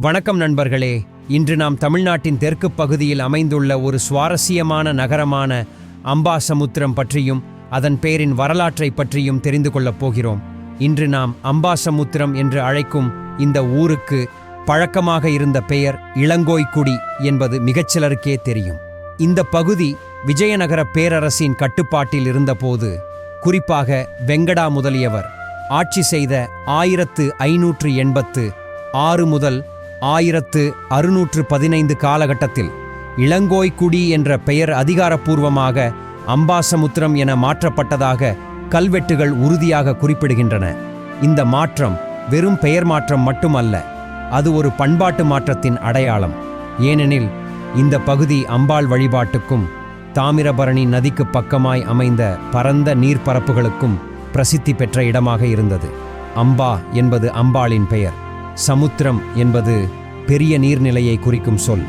வணக்கம் நண்பர்களே. இன்று நாம் தமிழ்நாட்டின் தெற்கு பகுதியில் அமைந்துள்ள ஒரு சுவாரஸ்யமான நகரமான அம்பாசமுத்திரம் பற்றியும் அதன் பெயரின் வரலாற்றை பற்றியும் தெரிந்து கொள்ளப் போகிறோம். இன்று நாம் அம்பாசமுத்திரம் என்று அழைக்கும் இந்த ஊருக்கு பழக்கமாக இருந்த பெயர் இளங்கோய்க்குடி என்பது மிகச்சிலருக்கே தெரியும். இந்த பகுதி விஜயநகர பேரரசின் கட்டுப்பாட்டில் இருந்தபோது குறிப்பாக வெங்கடா முதலியவர் ஆட்சி செய்த ஆயிரத்து ஐநூற்று எண்பத்து ஆறு முதல் ஆயிரத்து அறுநூற்று பதினைந்து காலகட்டத்தில் இளங்கோய்க்குடி என்ற பெயர் அதிகாரப்பூர்வமாக அம்பாசமுத்திரம் என மாற்றப்பட்டதாக கல்வெட்டுகள் உறுதியாக குறிப்பிடுகின்றன. இந்த மாற்றம் வெறும் பெயர் மாற்றம் மட்டுமல்ல அது ஒரு பண்பாட்டு மாற்றத்தின் அடையாளம். ஏனெனில் இந்த பகுதி அம்பாள் வழிபாட்டுக்கும் தாமிரபரணி நதிக்கு பக்கமாய் அமைந்த பரந்த நீர்ப்பரப்புகளுக்கும் பிரசித்தி பெற்ற இடமாக இருந்தது. அம்பா என்பது அம்பாளின் பெயர். சமுத்திரம் என்பது பெரிய நீர்நிலையை குறிக்கும் சொல்.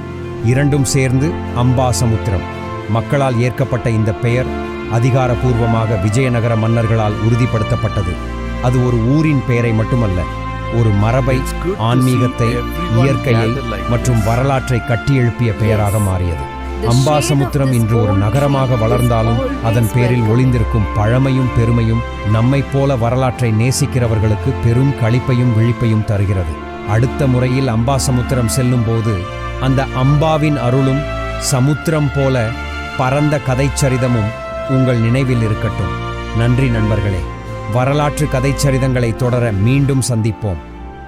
இரண்டும் சேர்ந்து அம்பா சமுத்திரம். மக்களால் ஏற்கப்பட்ட இந்த பெயர் அதிகாரப்பூர்வமாக விஜயநகர மன்னர்களால் உறுதிப்படுத்தப்பட்டது. அது ஒரு ஊரின் பெயரை மட்டுமல்ல ஒரு மரபை ஆன்மீகத்தை இயற்கையை மற்றும் வரலாற்றை கட்டியெழுப்பிய பெயராக மாறியது. அம்பாசமுத்திரம் இன்று ஒரு நகரமாக வளர்ந்தாலும் அதன் பேரில் ஒளிந்திருக்கும் பழமையும் பெருமையும் நம்மைப் போல வரலாற்றை நேசிக்கிறவர்களுக்கு பெரும் களிப்பையும் விழிப்பையும் தருகிறது. அடுத்த முறையில் அம்பாசமுத்திரம் செல்லும்போது அந்த அம்பாவின் அருளும் சமுத்திரம் போல பரந்த கதைச்சரிதமும் உங்கள் நினைவில் இருக்கட்டும். நன்றி நண்பர்களே. வரலாற்று கதைச்சரிதங்களை தொடர மீண்டும் சந்திப்போம்.